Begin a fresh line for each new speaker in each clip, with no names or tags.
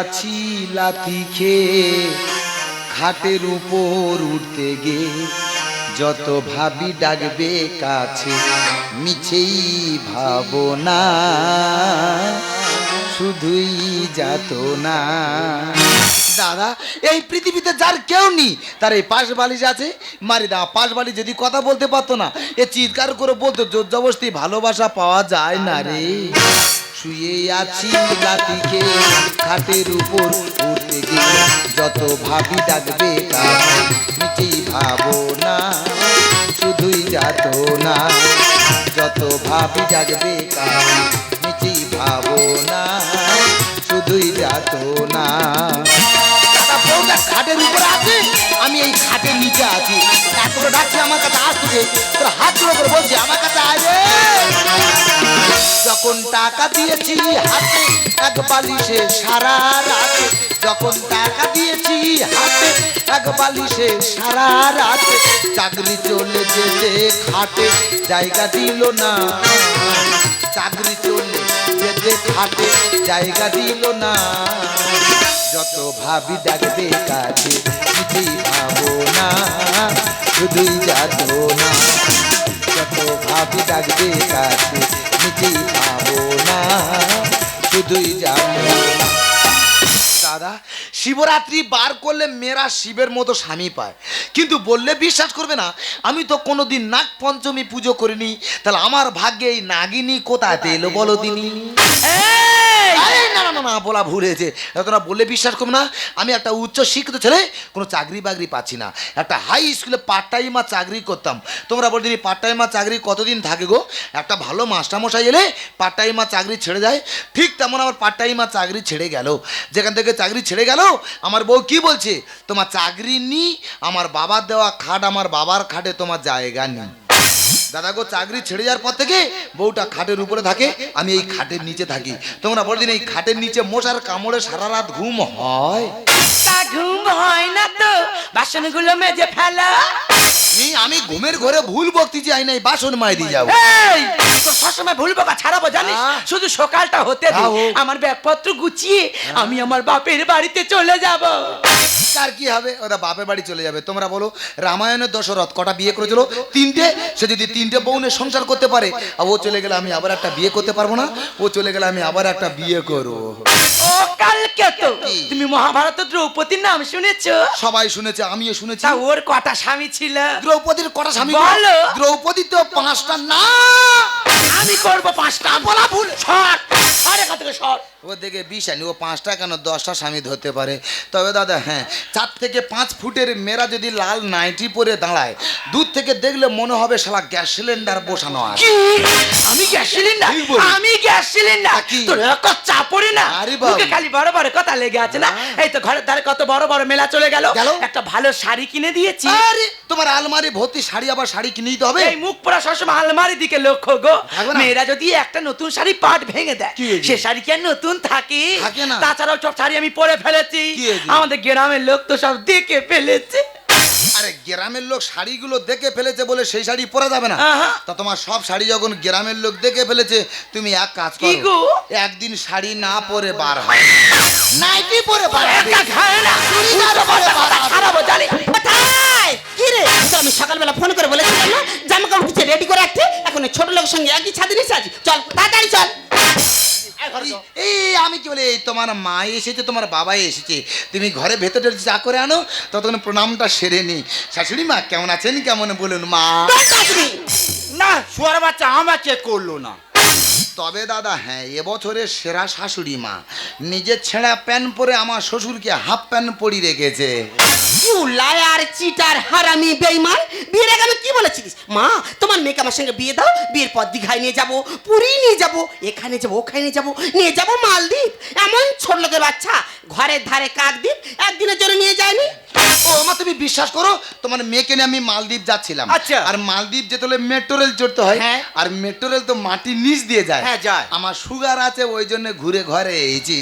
আছি লাথি খেয়ে খাটের উপর উঠতে গে যত ভাবি ডাকবে কাছে, মিছেই ভাবনা, শুধুই যাত না দাদা, এই পৃথিবীতে যার কেউ নেই, তার এই পাশ বালিশ আছে। মারি দা, পাশ বালিশ যদি কথা বলতে পারতো না, এ চিৎকার করে বলতো, জোর জবরদস্তি ভালোবাসা পাওয়া যায় না রে। শুয়ে আছি লাতিকে খাটের উপর উঠতে গিয়ে। যত ভাবি ডাকবে নিচেই ভাবো না শুধুই যাত না যত ভাবি ডাকবে নিচেই ভাবো না শুধুই যাত না খাটের উপরে আছে? আমি এই খাটের নিচে আছি। এত করে ডাকছে আমার কাছে আসছে তোর হাত করে বলছি, আমার কাছে আয় যখন টাকা দিয়েছি হাতে, এক বালিশে সারা রাতে, যখন টাকা দিয়েছি হাতে, এক বালিশে সারা রাতে, চাকরি চলে যেতে খাটে, জায়গা দিল না। চাকরি চলে যেতে খাটে, জায়গা দিল না। যত ভাবি ডাকবে কাছে, কিছুই ভাবো না, শুধুই যাত না। যত ভাবি ডাকবে কাছে পাবো না, শুধুই যাব দাদা, শিবরাত্রি বার করলে মেয়েরা শিবের মতো স্বামী পায়। কিন্তু বললে বিশ্বাস করবে না, আমি তো কোনোদিন নাগ পঞ্চমী পুজো করিনি, তাহলে আমার ভাগ্যে এই নাগিনী কোথায় এলো বলো দিনি না না বলা ভুল হয়েছে? তোরা বললে বিশ্বাস করবে না। আমি একটা উচ্চ শিক্ষিত ছেলে, কোনো চাকরি বাকরি পাচ্ছি না। একটা হাই স্কুলে পার্ট টাইমা চাকরি করতাম। তোমরা বলতে পার্ট টাইমা চাকরি কতদিন থাকে গো? একটা ভালো মাস্টারমশাই এলে পার্ট টাইমা চাকরি ছেড়ে যায়। ঠিক তেমন আমার পার্ট টাইমা চাকরি ছেড়ে গেল। যেখান থেকে চাকরি ছেড়ে গেল, আমার বউ কি বলছে? তোমার চাকরি নি আমার বাবার দেওয়া খাট আমার বাবার খাটে, তোমার জায়গা নেই। দাদা গো চাকরি ছেড়ে যাওয়ার পর থেকে বউটা খাটের উপরে থাকে আমি এই খাটের নিচে থাকি। তোমরা বলদিন এই খাটের নিচে মশার কামড়ে সারা রাত ঘুম হয়?
তা ঘুম হয় না তো বাসনগুলো মেজে ফেলা।
এই আমি ঘুমের ঘরে ভুল বকতে চাই নাই বাসন মাই দিয়ে যাব
এই তো সবসময় ভুলবো বা ছাড়াবো জানিস? শুধু সকালটা হতে দে। আমার ব্যাগপত্র গুছিয়ে আমি আমার বাপের বাড়িতে চলে যাব।
তার কি হবে? ওরা বাপের বাড়ি চলে যাবে। তোমরা বলো রামায়ণের দশরথ কটা বিয়ে করেছিল? তিনটে। সে যদি তিনটে বউনের সংসার করতে পারে আর ও চলে গেলে আমি আবার একটা বিয়ে করতে পারব না। ও চলে গেলে আমি আবার একটা বিয়ে করব।
কালকে তো তুমি মহাভারত দ্রৌপদীর নাম শুনেছো?
সবাই শুনেছে আমিও শুনেছি।
ওর কটা স্বামী ছিল?
দ্রৌপদীর কটা স্বামী
বলো।
দ্রৌপদী তো পাঁচটা না।
আমি করব পাঁচটা। বলা ভুল। সর।
ও দেখে বিষ আনি ও পাঁচটা কেন? দশটা স্বামী ধরতে পারে। তবে দাদা হ্যাঁ চার থেকে পাঁচ ফুটের মেয়েরা যদি লাল নাইটি পরে দাঁড়ায় দূর থেকে দেখলে মনে হবে শালা গ্যাস সিলিন্ডার বসানো আছে।
আমি গ্যাস সিলিন্ডার? আমি গ্যাস সিলিন্ডার? তোর চাপড়ে না। খালি বড় বড় কথা লেগে আছে না। এই তো ঘরের ধারে কত বড় বড় মেলা চলে গেল? একটা ভালো শাড়ি কিনে দিয়েছি।
আরে তোমার আলমারি ভর্তি শাড়ি আবার শাড়ি কিনে দিতে হবে?
এই মুখ পড়া সবসময় আলমারির দিকে লক্ষ্য গো। মেয়েরা যদি একটা নতুন শাড়ি পাট ভেঙে দেয় সে শাড়ি কি আর নতুন থাকে।
থাকে না।
তাছাড়াও সব শাড়ি আমি পরে ফেলেছি। আমাদের গ্রামের লোক তো সব দেখে ফেলেছে।
আরে গ্রামের লোক শাড়িগুলো দেখে ফেলেছে বলে সেই শাড়ি পরা যাবে না। তা তোমার সব শাড়ি যখন গ্রামের লোক দেখে ফেলেছে তুমি এক কাজ
কি
করো।
গো?
একদিন শাড়ি না পরে বার হয়। নাইটি পরে বার।
খায় না।
চুড়িদার পরে বার
খারাপ জানি
কি রে? তো আমি সকালবেলা ফোন করে বলেছিলাম না জামা কাপড় কিছু রেডি করে রাখতে। এখন ছোট লোকের সঙ্গে একই ছাদে নিচে আছি। চল তাড়াতাড়ি চল।
এই আমি কি বলি এই তোমার মা এসেছে তোমার বাবা এসেছে। তুমি ঘরে ভেতরে চা করে আনো ততক্ষণ প্রণামটা সেরে নি। শাশুড়ি মা কেমন আছেন? কেমন বলুন মা?
না শুয়ার বাচ্চা আমাকে করল না।
তবে দাদা হ্যাঁ এবছরের সেরা শাশুড়ি মা। নিজের ছেঁড়া প্যান্ট পরে আমার শ্বশুরকে হাফ প্যান্ট পরি রেখেছে।
liar, cheater, হারামি বেইমান বিয়ের আগে আমি কি বলেছিলিস? মা তোমার মেয়েকে আমার সঙ্গে বিয়ে দাও বিয়ের পর দীঘায় নিয়ে যাব পুরী নিয়ে যাব এখানে যাব ওখানে নিয়ে যাব নিয়ে যাব মালদ্বীপ। এমন ছোট লোকের বাচ্চা ঘরের ধারে কাকদ্বীপ একদিনের জন্য নিয়ে যায়নি।
ও মা তুমি বিশ্বাস করো তোমার মেয়েকে নিয়ে আমি মালদ্বীপ যাচ্ছিলাম।
আচ্ছা।
আর মালদ্বীপ যেতে হলে মেট্রো রেল চড়তে হয়
হ্যাঁ।
আর মেট্রো রেল তো মাটির নিচ দিয়ে যায়।
হ্যাঁ যায়।
আমার সুগার আছে ওই জন্য ঘুরে ঘরে এসেছি।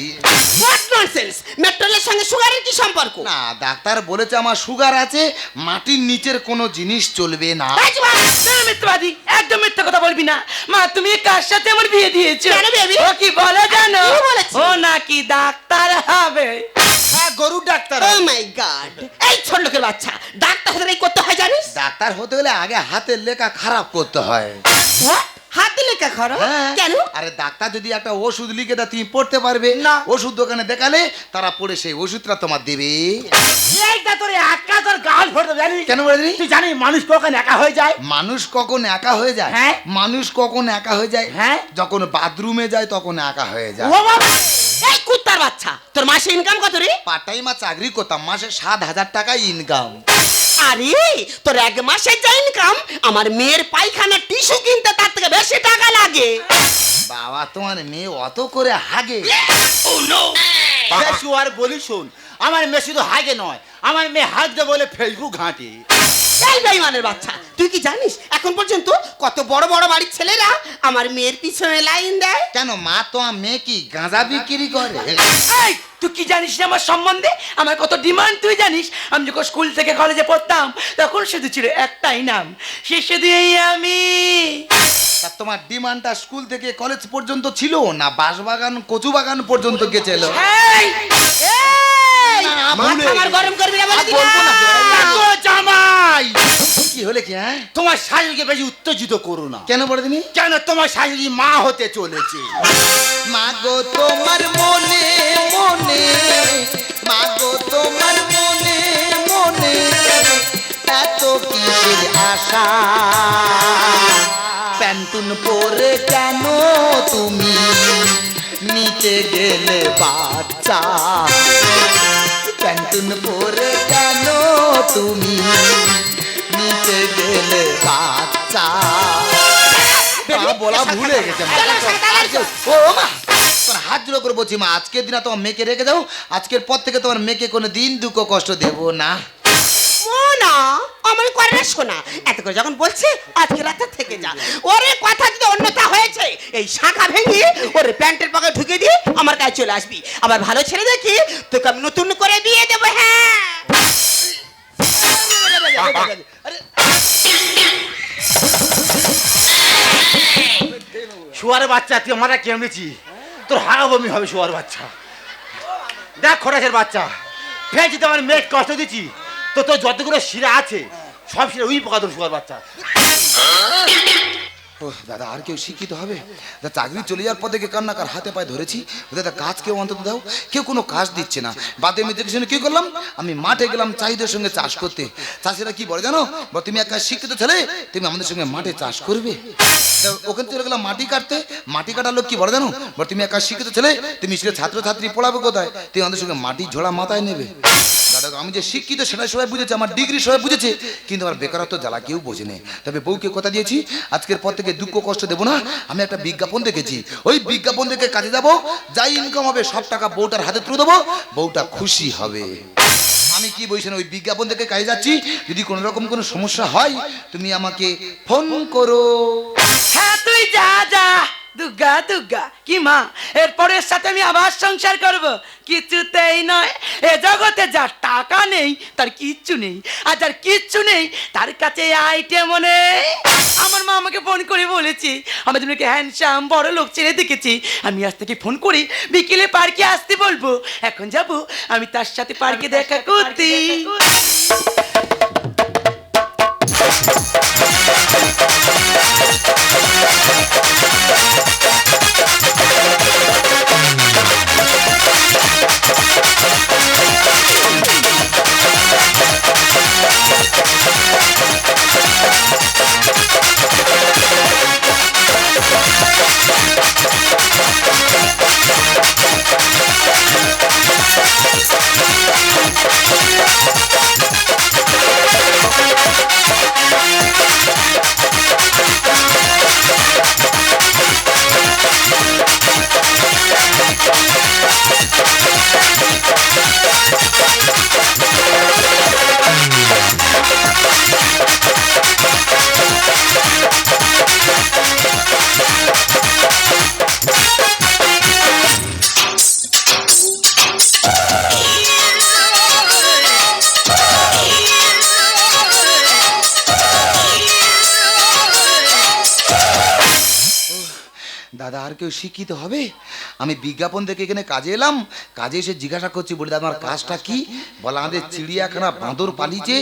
হোয়াট ননসেন্স মেট্রোলের সঙ্গে সুগারের কি সম্পর্ক?
না ডাক্তার বলেছে আমার সুগার আছে মাটির নিচের কোনো জিনিস চলবে না।
এই যে বাবা,
না, মিথ্যাবাদী একদম মিথ্যা কথা বলবি না। মা তুমি কার সাথে আমার বিয়ে দিয়েছ? ও কি বলে জানো? ও নাকি ডাক্তার হবে।
হ্যাঁ গরুর ডাক্তার
ও মাই গড এই ছোট লোকের বাচ্চা ডাক্তার হতে করতে হয় জানিস?
ডাক্তার হতে হলে আগে হাতের লেখা খারাপ করতে হয়?
হাতে লেখা খরচ
হ্যাঁ।
কেন?
আরে ডাক্তার যদি একটা ওষুধ লিখে দেয় তুমি পড়তে পারবে।
না।
ওষুধ দোকানে দেখালে তারা পড়ে সেই ওষুধটা তোমার দেবে।
এইটা তোর একা তোর গাল দেবে, জানিস?
কেন বলে
তুই জানিস মানুষ কখন একা হয়ে যায়?
মানুষ কখন একা হয়ে যায়?
হ্যাঁ।
মানুষ কখন একা হয়ে যায়?
হ্যাঁ।
যখন বাথরুমে যায় তখন একা হয়ে যায়।
ও বাবা!
এই কুত্তার বাচ্চা তোর মাসে ইনকাম কত রে?
পার্ট টাইম চাকরি করতাম মাসে সাত হাজার টাকা ইনকাম
আরে তোর এক মাসের যা ইনকাম আমার মেয়ের পায়খানা টিস্যু কিনতে তার থেকে বেশি টাকা লাগে।
বাবা তোমার মেয়ে অত করে হাগে।
বেশি আর বলি শোন আমার মেয়ে শুধু হাগে নয় আমার মেয়ে হাগতে বলে ফেসবুক ঘাঁটে।
এই বেইমানের বাচ্চা তুই কি জানিস? এখন পর্যন্ত কত বড় বড় বাড়ির ছেলেরা আমার মেয়ের পিছনে লাইন দেয়।
কেন মা তোমার মেয়ে কি গাঁজা বিক্রি করে?
এই তুই কি জানিস না আমার সম্বন্ধে? আমার কত ডিমান্ড তুই জানিস? আমি যখন স্কুল থেকে কলেজে পড়তাম তখন শুধু ছিল একটাই নাম সে শুধুই আমি।
তা তোমার ডিমান্ডটা স্কুল থেকে কলেজ পর্যন্ত ছিল না বাঁশবাগান কচু বাগান পর্যন্ত গেছিল?
এই, এই,
মাথা আমার গরম করবি না বলে
আর
দিলাম।
ও জামাই।
কি হলে কি হ্যাঁ?
তোমার শাশুড়িকে বেশি উত্তেজিত করো না।
কেন বলে দিনি?
কেন তোমার শাশুড়ি মা হতে চলেছে?
মা গো তোমার মনে মনে মা গো তোমার মনে মনে এত কিসের আশা? প্যান্টুন পরে কেন তুমি নিতে গেলে বাচ্চা? প্যান্টুন পরে কেন তুমি? নিচে গেলে বাচ্চা। বলা ভুলে গেছে ও মা হাত জোড়ো করে বলছি মা আজকের দিন তোমার মেয়েকে রেখে দাও আজকের পর থেকে তোমার মেয়েকে কোনো দিন দুঃখ কষ্ট দেব না।
মোনা আমার করে না শোনা। এত করে যখন বলছে, আজকে রাতে থেকে যা। ওরে কথা যদি অন্যতা হয়েছে, এই শাখা ভেঙে ওরে প্যান্টের পকে ঢুকে দিয়ে আমার কাছে চলে আসবি। আবার ভালো ছেলে দেখি তোকে আমি নতুন করে বিয়ে দেবো হ্যাঁ।
শুয়ার বাচ্চা, তুই আমার কেমড়েছি তোর হাগা বমি হবে শুয়ার বাচ্চা। দেখ খোরাসের বাচ্চা। ফেলছি তো আমার মেয়ে কষ্ট দিচ্ছি। তো তোর যতগুলো শিরা আছে সব শিরা উই পোকা শুয়ার বাচ্চা।
ও দাদা আর কেউ শিক্ষিত হবে? দাদা চাকরি চলে যাওয়ার পর থেকে কান্নাকার হাতে পায়ে ধরেছি। দাদা কাজ কেউ অন্তত দাও কেউ কোনো কাজ দিচ্ছে না। বাদে আমি দেখে কি করলাম? আমি মাঠে গেলাম চাহিদার সঙ্গে চাষ করতে। চাষিরা কি বলে জানো? বলে, তুমি একটা শিক্ষিত ছেলে তুমি আমাদের সঙ্গে মাঠে চাষ করবে। ওখানে চলে গেলাম মাটি কাটতে। মাটি কাটার লোক কি বলে জানো? তুমি একটা শিক্ষিত ছেলে তুমি সেটা ছাত্র ছাত্রী পড়াবে কোথায়? তুমি আমাদের সঙ্গে মাটি ঝোড়া মাথায় নেবে। আমি যে শিক্ষিত, সেটা সবাই বুঝেছে, আমার ডিগ্রি সবাই বুঝেছে, কিন্তু আমার বেকারত্ব জ্বালা কেউ বোঝেনি তবে বউকে কথা দিয়েছি, আজকের পর থেকে দুঃখ কষ্ট দেবো না। আমি একটা বিজ্ঞাপন দেখেছি। ওই বিজ্ঞাপন দেখে কাজে যাব যাই ইনকাম হবে, সব টাকা বউটার হাতে তুলে দেবো, বউটা খুশি হবে। আমি কি বলছি ওই বিজ্ঞাপন দেখে কাজে যাচ্ছি, যদি কোনো রকম কোনো সমস্যা হয়, তুমি আমাকে ফোন করো।
হ্যাঁ তুই যা যা। দুর্গা দুর্গা কি মা? এরপরে এর সাথে আমি আবার সংসার করব। কিছুতেই নয় এ জগতে যার টাকা নেই তার কিচ্ছু নেই। আর যার কিচ্ছু নেই তার কাছে আইটেম নেই। আমার মা আমাকে ফোন করে বলেছি আমার জন্য হ্যান্ডসাম বড় লোক ছেড়ে দেখেছি। আমি আজ থেকে ফোন করি বিকেলে পার্কে আসতে বলব। এখন যাব আমি তার সাথে পার্কে দেখা করতে।
Thank কেউ শিক্ষিত হবে? আমি বিজ্ঞাপন দেখে এখানে কাজে এলাম। কাজে এসে জিজ্ঞাসা করছি বলি দাদা আমার কাজটা কি? বলে আমাদের চিড়িয়াখানা বাঁদর পালিয়েছে।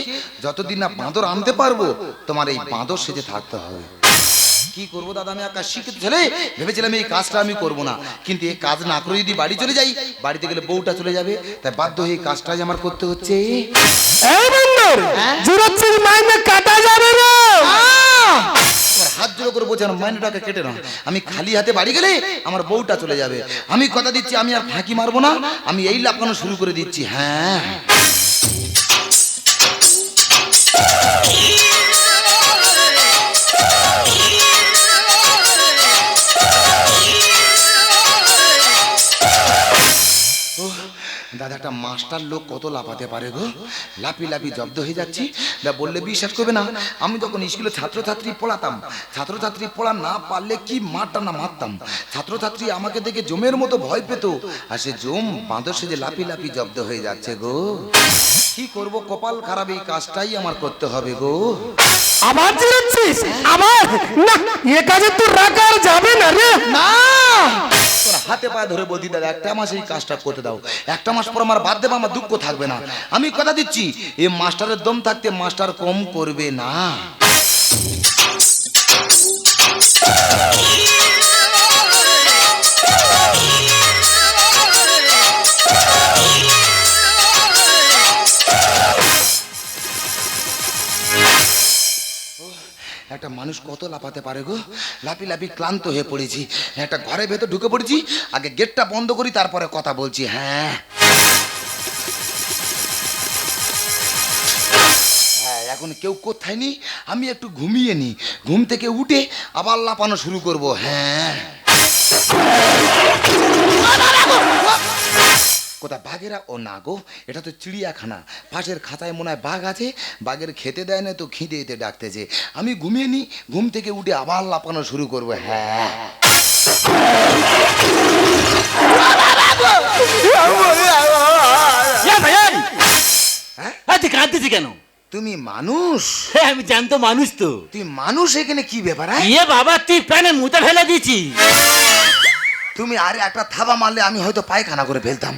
যতদিন না বাঁদর আনতে পারব তোমার এই বাঁদর সেজে থাকতে হবে। কি করব দাদা আমি একটা শিক্ষিত ছেলে? ভেবেছিলাম এই কাজটা আমি করব না। কিন্তু এই কাজ না করে যদি বাড়ি চলে যাই বাড়িতে গেলে বউটা চলে যাবে। তাই বাধ্য হয়ে কাজটাই আমার করতে হচ্ছে।
এই বন্ধুর জুরাচ্ছির মাইনে কাটা যাবে না
হাত জোড়ো করে আমার মাইনেটাকে কেটে না আমি খালি হাতে বাড়ি গেলে আমার বউটা চলে যাবে। আমি কথা দিচ্ছি, আমি আর ফাঁকি মারবো না। আমি এই লাফানো শুরু করে দিচ্ছি। হ্যাঁ। দাদা একটা মাস্টার লোক কত লাফাতে পারে গো? লাফি লাফি জব্দ হয়ে যাচ্ছি। না বললে বিশ্বাস করবে না। আমি যখন স্কুলে ছাত্রছাত্রী পড়াতাম ছাত্রছাত্রী পড়া না পারলে কি মারটা না মারতাম? ছাত্রছাত্রী আমাকে দেখে জমের মতো ভয় পেত। আর সে জম বাঁদর সে যে লাফি লাফি জব্দ হয়ে যাচ্ছে গো। কি করব কপাল খারাপ এই কাজটাই আমার করতে হবে গো।
আবার জুরাচ্ছিস আবার? না এ কাজে তোর রাখা যাবে না রে।
না! তোর হাতে পায়ে ধরে বলতি দাদা, একটা মাস এই কাজটা করতে দাও। একটা মাস পর আমার বাদ দেবো, আমার দুঃখ থাকবে না। আমি কথা দিচ্ছি এই মাস্টারের দম থাকতে মাস্টার কম করবে না। একটা মানুষ কত লাফাতে পারে গো? লাফি লাফি ক্লান্ত হয়ে পড়েছি। একটা ঘরের ভেতর ঢুকে পড়েছি, আগে গেটটা বন্ধ করি, তারপরে কথা বলছি হ্যাঁ। হ্যাঁ এখন কেউ কোথায় নি আমি একটু ঘুমিয়ে নি ঘুম থেকে উঠে আবার লাপানো শুরু করব হ্যাঁ। কোথা বাঘেরা ও না গো এটা তো চিড়িয়াখানা। পাশের খাতায় মনে হয় বাঘ আছে বাঘের খেতে দেয় না তো খিদে এতে ডাকতেছে। আমি ঘুমিয়ে নিই ঘুম থেকে উঠে আবার লাপানো শুরু করব হ্যাঁ। হ্যাঁ?
তুই কাঁদতেছি কেন?
তুমি মানুষ?
হ্যাঁ, আমি জানতো মানুষ তো।
তুই মানুষ এখানে কি ব্যাপার হ্যাঁ?
ইয়ে বাবা তুই প্যানে মুতে ফেলে দিয়েছি
তুমি আরে একটা থাবা মারলে আমি হয়তো পায়খানা করে ফেলতাম।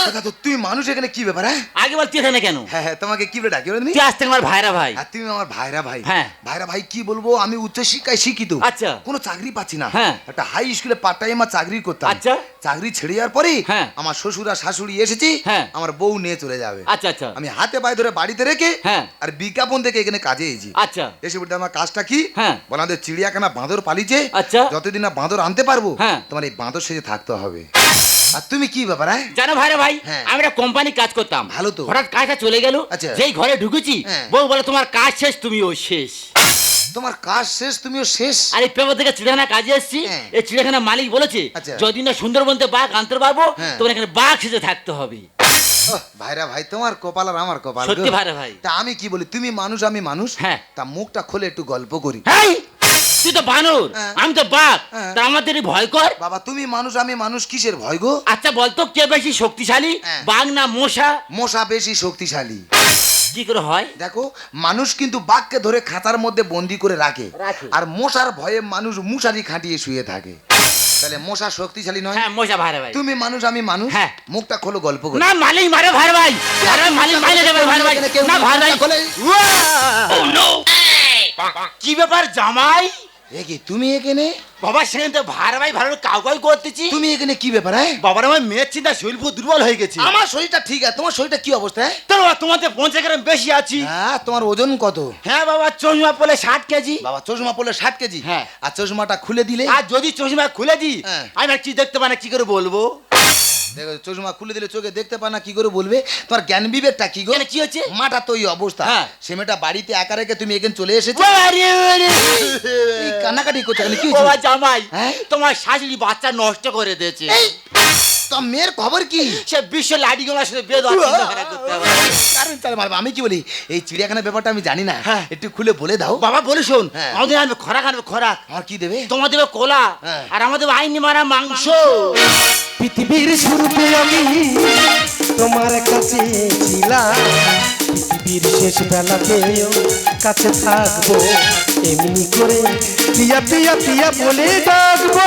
দাদা, তো তুই মানুষ এখানে কি ব্যাপার হ্যাঁ
আগে বল তুই এখানে কেন
হ্যাঁ হ্যাঁ তোমাকে কি বলে ডাকি তুমি
তুই আসতে আমার ভাইরা ভাই
আর তুমি আমার ভাইরা ভাই
হ্যাঁ।
ভাইরা ভাই কি বলব আমি উচ্চ শিক্ষায় শিক্ষিত
আচ্ছা।
কোনো চাকরি পাচ্ছি না
হ্যাঁ।
একটা হাই স্কুলে পার্ট টাইম চাকরি করতাম
আচ্ছা।
চাকরি ছেড়ে যাওয়ার পরে
হ্যাঁ।
আমার শ্বশুর আর শাশুড়ি এসেছি
হ্যাঁ।
আমার বউ নিয়ে চলে যাবে
আচ্ছা আচ্ছা
আমি হাতে পায়ে ধরে বাড়িতে রেখে
হ্যাঁ।
আর বিজ্ঞাপন থেকে এখানে কাজে এসেছি
আচ্ছা
এসে বলতে আমার কাজটা কি
হ্যাঁ।
বলে আমাদের চিড়িয়াখানা বাঁদর পালিছে
আচ্ছা।
যতদিন না বাঁদর আনতে পারব
হ্যাঁ।
তোমার এই বাঁদর সেজে থাকতে হবে আর তুমি কি ব্যাপার হ্যাঁ
জানো ভাইরা ভাই
হ্যাঁ।
আমি একটা কোম্পানি কাজ করতাম
ভালো তো।
হঠাৎ কাজটা চলে গেল
আচ্ছা।
যেই ঘরে ঢুকেছি
হ্যাঁ।
বউ বলে তোমার কাজ শেষ তুমিও শেষ
তোমার কাজ শেষ তুমিও শেষ
আর পেপার থেকে চিড়িয়াখানা কাজে এসেছি
হ্যাঁ।
এই চিড়িয়াখানা মালিক বলেছে
আচ্ছা।
যদি না সুন্দরবনতে বাঘ আনতে পারব
হ্যাঁ।
তোমার এখানে বাঘ সেজে থাকতে হবে
ভাইরা ভাই তোমার কপাল আর আমার কপাল।
সত্যি ভাইরা ভাই।
তা আমি কি বলি তুমি মানুষ আমি মানুষ
হ্যাঁ।
তা মুখটা খুলে একটু গল্প করি
হেই তুই তো বানর
হ্যাঁ।
আমি তো বাঘ
হ্যাঁ।
তা আমাদের ভয় কর।
বাবা তুমি মানুষ আমি মানুষ কিসের ভয় গো?
আচ্ছা বলতো কে বেশি শক্তিশালী
হ্যাঁ।
বাঘ না মশা?
মশা বেশি শক্তিশালী।
কি করে হয়?
দেখো মানুষ কিন্তু বাঘকে ধরে খাঁচার মধ্যে বন্দি করে রাখে।
রাখে।
আর মশার ভয়ে মানুষ মুশারি খাটিয়ে শুয়ে থাকে। তাহলে মশা শক্তিশালী নয়?
হ্যাঁ মশা ভাইরা ভাই।
তুমি মানুষ আমি মানুষ?
হ্যাঁ।
মুখটা খোলো গল্প করি।
না মালিক মারে ভাই ভাই। আরে মালিক মাইলে দেবে ভাই ভাই। না
নেই,
ভাই ভাই।
মুখটা খোলে।
কি ব্যাপার জামাই?
এ কি তুমি এখানে?
বাবা সেখানে তো ভাই ভাই ভালো কাউ কাউ করতেছি।
তুমি এখানে কি ব্যাপার হ্যাঁ?
বাবার আমার মেয়ের চিন্তা শরীর পুরো দুর্বল হয়ে গেছে।
আমার শরীরটা ঠিক আছে তোমার শরীরটা কি অবস্থা তোমার
তোর বাবা, গ্রাম বেশি আছি।
হ্যাঁ তোমার ওজন কত?
হ্যাঁ বাবা চশমা পড়লে ষাট কেজি।
বাবা চশমা পড়লে ষাট কেজি?
হ্যাঁ।
আর চশমাটা খুলে দিলে?
আর যদি চশমা খুলে দিই
হ্যাঁ।
আমি কি দেখতে পাই না কি করে বলব?
দেখো চশমা খুলে দিলে চোখে দেখতে পায় না কি করে বলবে তোমার জ্ঞান বিবেকটা কি
করে কি হচ্ছে?
মাটা তো ওই অবস্থা
হ্যাঁ।
সে মেয়েটা বাড়িতে একা রেখে তুমি এখানে চলে এসেছ। কান্নাকাটি করছ? কি?
জামাই
হ্যাঁ?
তোমার শাশুড়ি বাচ্চা নষ্ট করে দিয়েছে
তো মেয়ের খবর কি?
সে বিশ্ব লাডি গোলার সাথে হবে।
কারণ চাল মারবো আমি কি বলি এই চিড়িয়াখানার ব্যাপারটা আমি জানি না।
হ্যাঁ।
একটু খুলে বলে দাও।
বাবা বলে শোন
হ্যাঁ।
আমাদের আনবে খরাক আনবে খরাক
আমার কি দেবে?
তোমার দেবে কোলা
হ্যাঁ।
আর আমাদের আইনি মারা মাংস।
পৃথিবীর শুরুতে আমি তোমার কাছে ছিলাম। পৃথিবীর শেষ বেলাতেও কাছে থাকব। এমনি করে পিয়া পিয়া পিয়া বলে ডাকবো।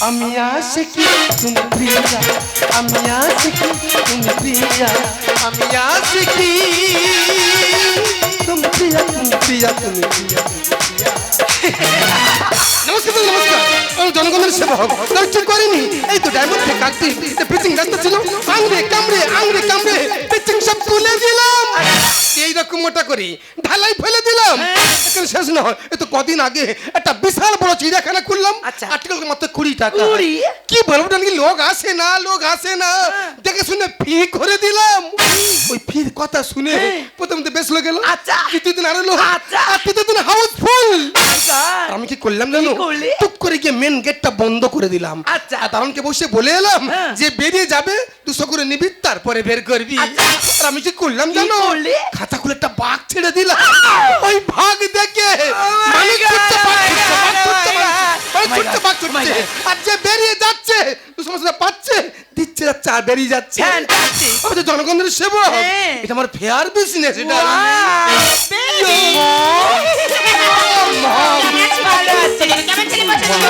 আমি আশিকি তুমি প্রিয়া আমি আশিকি তুমি প্রিয়া আমি আশিকি তুমি প্রিয়া তুমি প্রিয়া তুমি প্রিয়া নমস্কার নমস্কার। জনগণের সেবক তার ঠিক এই তো ডায়মন্ড কাটতি। পিচিং রাস্তা ছিল। আংরে কামড়ে আংরে কামড়ে। মোটা করি ঢালাই ফেলে দিলাম। এখানে শেষ নয় এই তো কদিন আগে একটা বিশাল বড় চিড়িয়াখানা খুললাম।
আচ্ছা।
আর্টিকেল মাত্র কুড়ি টাকা। কি বলব নাকি লোক আসে না লোক আসে না। দেখে শুনে ফি করে দিলাম। ওই ফির কথা শুনে প্রথম তো বেশ গেল।
আচ্ছা।
কিছুদিন আরও লোক।
আচ্ছা।
আর কিছুদিন হাউস ফুল আমি কি করলাম জানো? টুক করে গিয়ে মেন গেটটা বন্ধ করে দিলাম।
আচ্ছা।
দারুণকে বসে বলে এলাম
হ্যাঁ।
যে বেরিয়ে যাবে দুশো করে নিবি তারপরে বের করবি।
আচ্ছা।
আর আমি কি করলাম জানো? খাতা খুলে একটা বাঘ ছেড়ে দিলাম ওই দেখে বাঘ বাঘ
my
ছুটছে।
God.
আর যে বেরিয়ে যাচ্ছে পাচ্ছে দিচ্ছে যাচ্ছে আর বেরিয়ে যাচ্ছে! আমি তো জনগণের সেবক। এটা আমার ফেয়ার বিজনেস এটা
ভালো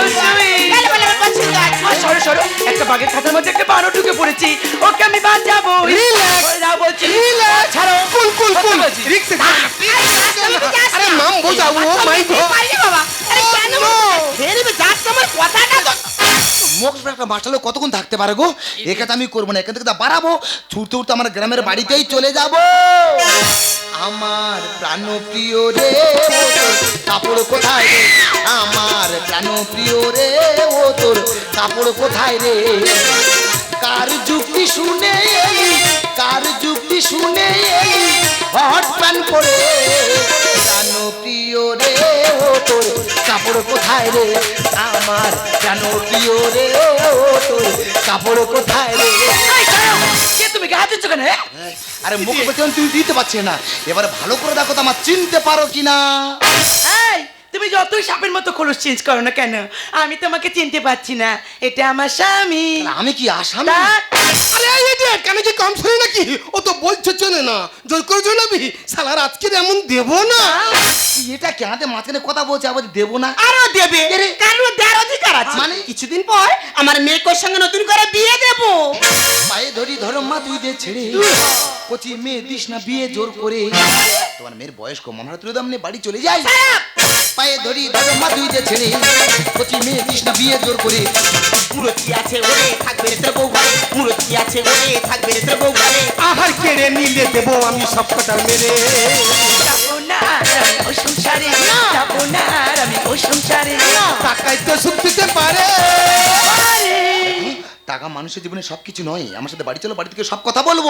আছি। ও, সরো, সরো। একটা বাঘের খাতার মধ্যে একটা বারো ঢুকে পড়েছি। ওকে আমি বাঁচাবো। বলছি. ছাড়ো।
কুল কুল কুল। রিক্সে আরে মাম বোঝাও মাই গড
একটা কতক্ষণ থাকতে পারে গো? এখানে আমি করব না এখান থেকে তো বাড়াবো। ছুটতে উঠতে আমার গ্রামের বাড়িতেই চলে যাব। আমার প্রাণ প্রিয় রে কাপড় কোথায় রে? আমার প্রাণ প্রিয় রে ও তোর কাপড় কোথায় রে? কার যুক্তি শুনে এলি? কার যুক্তি শুনে এলি? হট প্যান করে প্রাণ প্রিয় কাপড় কোথায় রে? আমার কেন প্রিয় রে? ও তোর কাপড় কোথায় রে।
কে তুমি? গায়ে দিচ্ছ কেন হ্যাঁ?
আরে মুখ পেছন তুমি দিতে পারছে না। এবারে ভালো করে দেখো তো আমার চিনতে পারো কিনা।
এই, তুমি যতই সাপের মতো খোলস চেঞ্জ করো না কেন? আমি তোমাকে চিনতে পারছি না। এটা আমার স্বামী।
আমি কি আসামি?
আরে idiot, কানে কি কম শুনে নাকি? ও তো বলছে চলে না। জোর করে জানাবি সালার আজকে এমন দেব না।
এটা কেনাতে মাঝখানে কথা বলছে? আবার দেবো না?
আরও দেবে। কারণ দেওয়ার অধিকার আছে।
মানে?
কিছুদিন পর আমার মেয়েকে সঙ্গে নতুন করে বিয়ে দেবো।
পায়ে ধরি ধরো মা তুই দে ছেড়ে। কচি মেয়ে দিস না বিয়ে জোর করে। তোমার মেয়ের বয়স কম আমরা তুলে দাম নিয়ে বাড়ি চলে যাই। পায়ে ধরি ধরো মা তুই দে ছেড়ে। কচি মেয়ে দিস না বিয়ে জোর করে।
মুরতি আছে ওরে থাকবে রে তোর বউ ঘরে। মুরতি আছে ওরে। থাকবে রে তোর
আহার কেড়ে নিলে দেবো আমি সব কটা মেরে
যাব না আমি ওই সংসারে যাব না আমি ওই সংসারে।
তো সুখ দিতে পারে।
টাকা মানুষের জীবনে সবকিছু নয়। আমার সাথে বাড়ি চলো বাড়ি থেকে সব কথা বলব।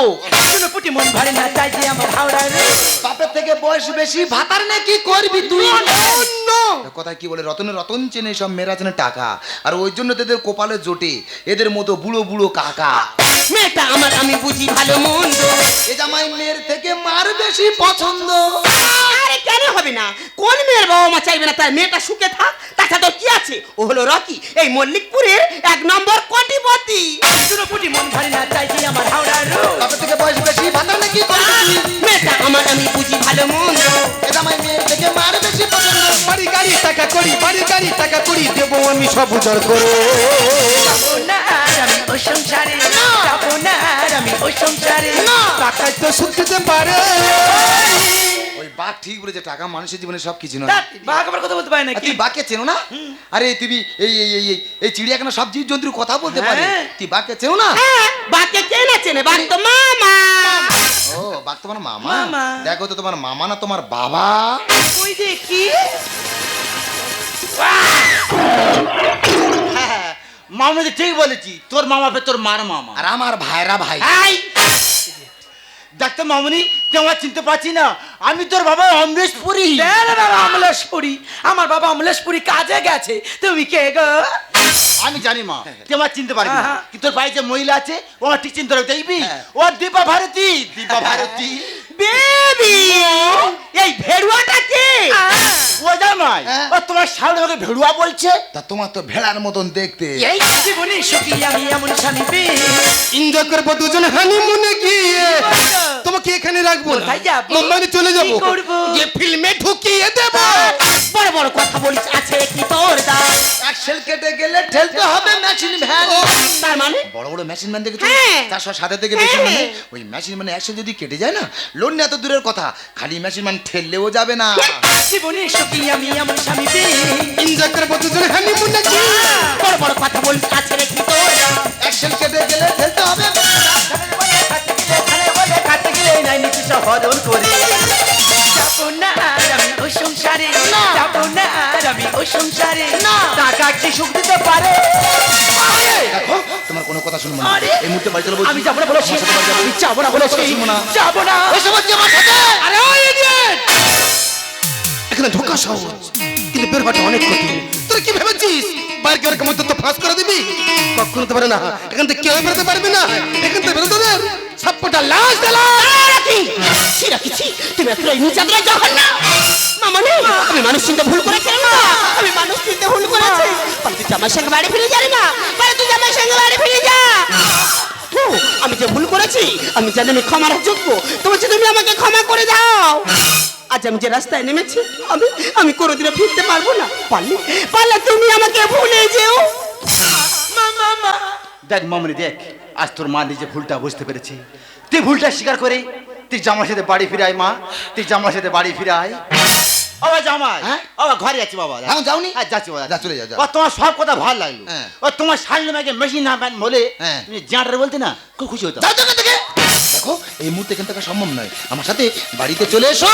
পুটি মন ভরে না তাই যে আমার হাওড়া রে।
বাপের থেকে বয়স বেশি ভাতার নে কি করবি তুই? কথা কি বলে রতনে রতন চেনে সব মেয়েরা চেনে টাকা। আর ওই জন্য তো এদের কপালে জোটে। এদের মতো বুড়ো বুড়ো কাকা।
মেয়েটা আমার আমি বুঝি ভালো মন্দ।
এ জামাই মেয়ের থেকে মার বেশি পছন্দ।
আরে কেন হবে না? কোন মেয়ের বাবা মা চাইবে না? তার মেয়েটা সুখে থাক তাছাড়া তো কি আছে? ও হলো রকি এই মল্লিকপুরের এক নম্বর কোটিপতি।
কোনো পুটি মন ভরে না যে আমার হাওড়া রো
বাপের থেকে বয়স বেশি ভাতার নে কি করবি তুই
মেয়েটা আমার আমি বুঝি ভালো মন্দ।
এ জামাই মেয়ের থেকে মার বেশি পছন্দ।
বাড়ি গাড়ি টাকা করি বাড়ি গাড়ি টাকা করি দেবো আমি সব করে।
না না।
তো সুখ দিতে পারে।
ওই বাঘ ঠিক বলেছে টাকা মানুষের জীবনে সব কিছু নয়।
বাঘ আবার কথা বলতে পারে নাকি?
তুই বাঘকে চেনো না? আরে তুমি এই এই এই এই এই চিড়িয়াখানা সব জীব জন্তুর কথা বলতে পারে।
হ্যাঁ।
তুই বাঘকে চেনো না?
হ্যাঁ বাকে কে চেনে? বাক তো মামা।
ও বাঘ তোমার মামা?
মামা।
দেখো তো তোমার মামা না তোমার বাবা?
ওই দেখি
হ্যাঁ মামা তো ঠিক বলেছি তোর মামা পে তোর মার মামা।
আর আমার ভাইরা ভাই।
ডাক্তার মামনি তুই আমার চিনতে পারছি না আমি তোর বাবা অমরেশ পুরী
দেন বাবা অমলেশপুরি। আমার বাবা অমলেশপুরি কাজে গেছে। তুমি কে গো?
আমি জানি মা। তুই আমার চিনতে পারবি না।
হ্যাঁ।
কিন্তু তোর বাড়িতে যে মহিলা আছে ও আমার ঠিক চিনতে পারবে দেখবি?
হ্যাঁ।
ও দীপা ভারতী। দীপা ভারতী।
বেবি! এই ভেড়ুয়াটা কে?
ও জামাই
হ্যাঁ।
ও তোমার সামনে আমাকে ভেড়ুয়া বলছে?
তা তোমার তো ভেড়ার মতন দেখতে।
এই জীবনে সুখী আমি এমন স্বামী পেয়ে
এনজয় করব দুজন হানিমুনে গিয়ে। তোমাকে এখানে রাখব না। চলে যাব? গিয়ে ফিল্মে ঢুকিয়ে দেবো।
বড় বড় কথা বলিস আছে কি তোর দাম?
অ্যাক্সেল কেটে গেলে ঠেলতে হবে মেশিন ভ্যান
তার মানে?
বড় বড় মেশিন ম্যান দেখেছ?
হ্যাঁ।
চারশো সাথে থেকে বেশি
হ্যাঁ।
মানে? ওই মেশিন মানে অ্যাক্সেল যদি কেটে যায় না লোন এত দূরের কথা। খালি মেশিন মান ঠেললেও যাবে না।
জীবনে সুখী আমি আমার স্বামী
ইনজেক্টর
বড় বড় কথা বল কাছে রেখে তো।
অ্যাকশন কেটে গেলে ঠেলতে হবে।
গেলে নাই নিচে সহরণ করে।
যাব না আমি ওই সংসারে। যাব না আমি ওই সংসারে।
টাকা কি সুখ দিতে পারে?
দেখো তোমার কোনো কথা শুনব না। এই মুহূর্তে বাড়ি চলে
আমি যাব না বলেছি। আমি যাব না বলেছি। যাব না।
এসব হচ্ছে আমার সাথে।
আরে ওই! এখানে ঢোকা সহজ কিন্তু বের হওয়াটা অনেক কঠিন। তোরা কি ভেবেছিস? বাইরে কেউ তো ফাঁস করে দিবি? কখনো তো পারে না। এখান থেকে কেউ বেরোতে পারবে না। এখান থেকে বেরোতে দেন সাপ্পটা লাশ দিলাম।
তুমি এত নিচাদরা যখন না মামা আমি মানুষ ভুল না। আমি মানুষ ভুল তুই সঙ্গে বাড়ি ফিরে না? তুই সঙ্গে বাড়ি ফিরে যা। আমি যে ভুল করেছি, আমি জানি আমি ক্ষমার যোগ্য। তোমার তুমি আমাকে ক্ষমা করে দাও, আজ আমি যে রাস্তায় নেমেছি, আমি আমি কোনোদিনও ফিরতে পারব না। পারলে পারলে তুমি আমাকে ভুলে যেও।
দেখ, মামনি, দেখ, আজ তোর মা নিজে ভুলটা বুঝতে পেরেছে। তুই ভুলটা স্বীকার করে তুই জামার সাথে বাড়ি ফিরাই মা তুই জামার সাথে বাড়ি ফিরাই আয় বাবা জামাই
হ্যাঁ?
বাবা ঘরে যাচ্ছি বাবা
এখন যাওনি?
হ্যাঁ যাচ্ছি বাবা
যা, চলে।
ও তোমার সব কথা ভালো লাগল
হ্যাঁ।
ও তোমার মাকে মেশিন না প্যান বলে
হ্যাঁ।
তুমি জাঁটার বলতে না খুব খুশি
যাও থেকে দেখো এই মুহূর্তে এখান থেকে সম্ভব নয় আমার সাথে বাড়িতে চলে এসো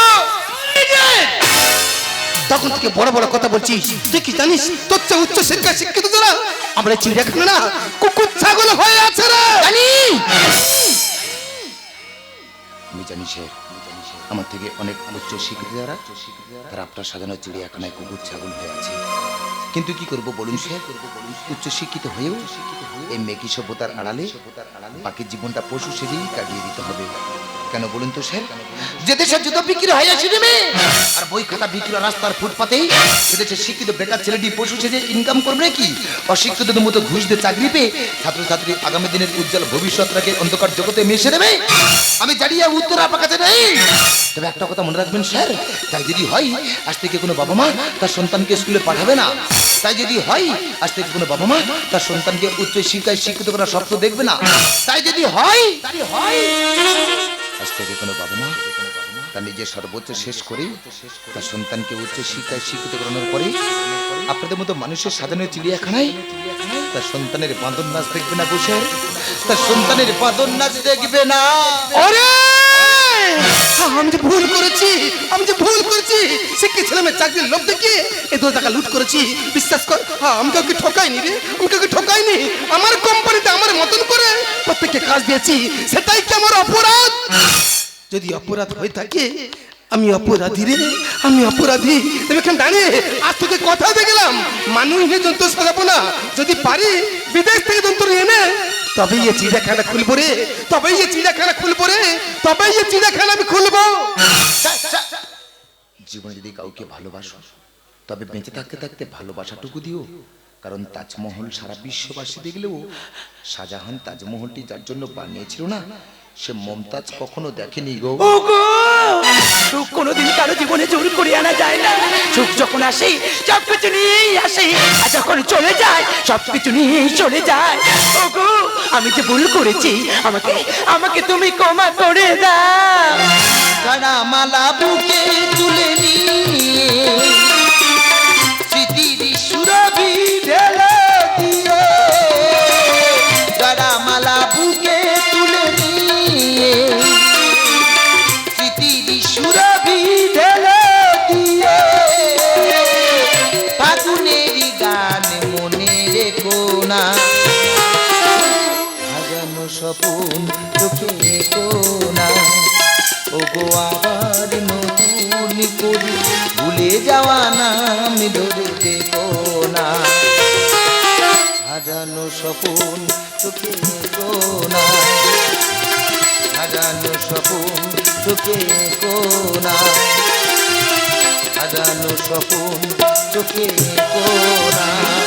তখন থেকে বড় বড় কথা বলছিস তুই কি জানিস তোর চেয়ে উচ্চ শিক্ষা শিক্ষিত আমরা চিড়িয়াখানা না কুকুর ছাগল হয়ে আছে রে
জানি আমি জানি স্যার আমার থেকে অনেক উচ্চ স্বীকৃতি যারা তারা আপনার সাজানো চিড়িয়াখানায় কুকুর ছাগল হয়ে আছে। কিন্তু কি করব বলুন স্যার? উচ্চ শিক্ষিত হয়েও এই মেকি সভ্যতার আড়ালে বাকি জীবনটা পশু সেজেই কাটিয়ে দিতে হবে। কেন বলুন তো, স্যার? যে দেশের জুতো বিক্রি হয়ে আসে নেমে আর বই খাতা বিক্রি রাস্তার ফুটপাতেই সে দেশের শিক্ষিত বেকার ছেলেটি পশু সেজে ইনকাম করবে কি অশিক্ষিতদের মতো ঘুষ দিয়ে চাকরি পেয়ে ছাত্রছাত্রী আগামী দিনের উজ্জ্বল ভবিষ্যৎটাকে অন্ধকার জগতে মিশে দেবে আমি জানিয়ে উত্তর আপনার কাছে নেই। তবে একটা কথা মনে রাখবেন, স্যার, তাই যদি হয়, আজ থেকে কোনো বাবা মা তার সন্তানকে স্কুলে পাঠাবে না। তাই যদি হয়, আজ থেকে কোনো বাবা মা তার সন্তানকে উচ্চ শিক্ষায় শিক্ষিত করার স্বপ্ন দেখবে না। তাই যদি হয়, তাই হয়। আজ থেকে কোনো বাবা মা তার নিজের সর্বোচ্চ শেষ করে তার সন্তানকে উচ্চ শিক্ষায় শিক্ষিত করানোর পরে আপনাদের মতো মানুষের সাধারণ চিড়িয়াখানায় তার সন্তানের বাঁধন নাচ দেখবে না বসে। তার সন্তানের বাঁধন নাচ দেখবে না।
আমি যে ভুল করেছি আমি যে ভুল করেছি শিক্ষিত চাকরির লোভ দেখিয়ে এই টাকা লুট করেছি? বিশ্বাস কর হ্যাঁ, আমি কাউকে ঠকাইনি রে আমি কাউকে ঠকাইনি। আমার কোম্পানিতে আমার মতন করে প্রত্যেককে কাজ দিয়েছি সেটাই কি আমার অপরাধ? যদি অপরাধ হয়ে থাকে আমি অপরাধী রে আমি অপরাধী। এখানে দাঁড়িয়ে আজ তোকে কথা দিয়ে গেলাম। মানুষ নিয়ে যন্ত্র সাজাবো না। যদি পারি বিদেশ থেকে তবেই এই চিড়িয়াখানা খুলবো রে। তবেই এই চিড়িয়াখানা খুলবো রে। তবেই এই চিড়িয়াখানা আমি খুলবো।
জীবনে যদি কাউকে ভালোবাসো, তবে বেঁচে থাকতে থাকতে ভালোবাসাটুকু দিও। কারণ তাজমহল সারা বিশ্ববাসী দেখলেও শাহজাহান তাজমহলটি যার জন্য বানিয়েছিল না সে মমতাজ কখনো দেখেনি গো।
সুখ কোনোদিন কারও জীবনে জোর করে আনা যায় না। সুখ যখন আসে সব কিছু নিয়েই আসে। আর যখন চলে যায় সব কিছু নিয়েই চলে যায়। ওগো আমি যে ভুল করেছি আমাকে আমাকে তুমি ক্ষমা করে দাও।
মালা বুকে তুলে নিয়ে স্বপন চোখে কোনা। হাজানো স্বপন চোখে কোনা।